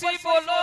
see for Lord.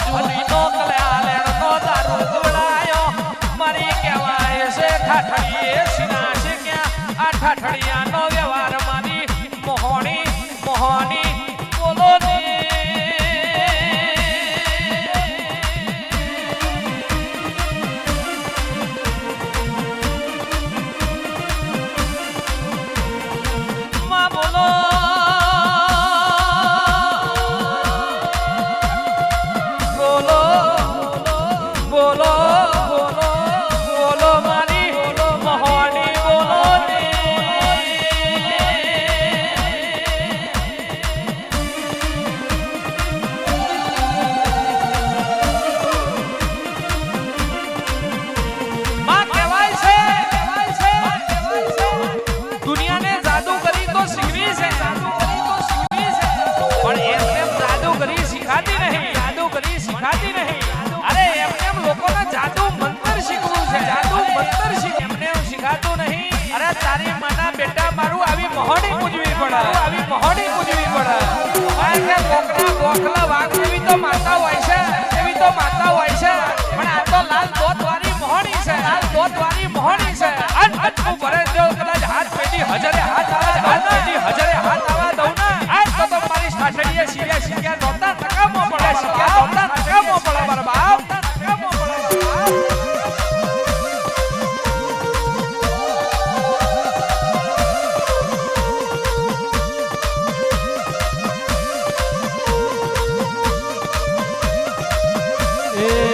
Hajuri નો કલ્યા લેણ નો દારૂ ગોળાયો મારી કહેવાય છે ઠાઠડીએ સિના ક્યાં આ ઠાઠડિયા નો મહોડી પૂજવી પડે. આવી મહોડી પૂજવી પડે. કારણ કે કોકના બોકલા વાઘ જેવી તો માતા હોય છે. એવી તો માતા હોય છે. પણ આ તો લાલ દોત વાળી મહોડી છે. લાલ દોત વાળી મહોડી છે. અન અટકું ભરે જો કદાચ હાથ પેટી હજારે હાથ આવે હાથ પેટી હજારે હાથ આવા દઉં ને. આજ તો તમારી મારી સાસડીએ શીર્યા શીર્યા Hey.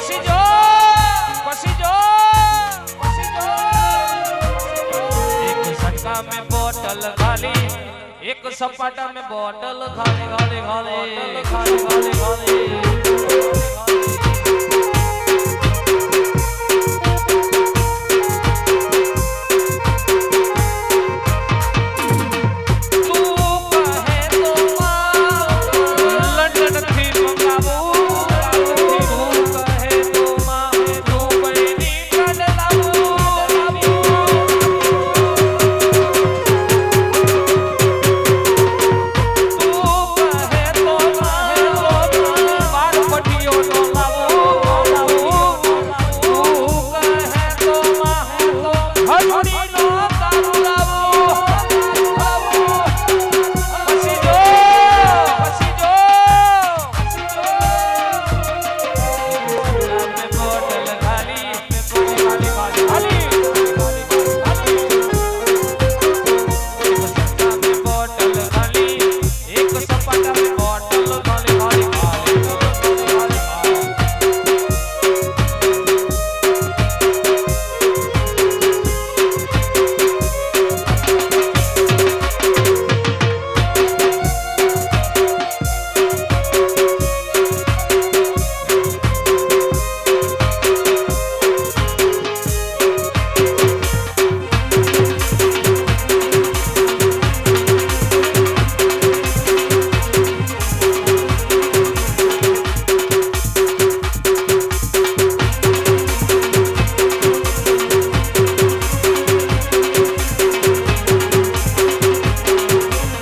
પછી જો પછી જો પછી જો. એક સટકા મે બોટલ ખાલી એક સપાટા ખાલી ખાલી ખાલી ખાલી ખાલી ખાલી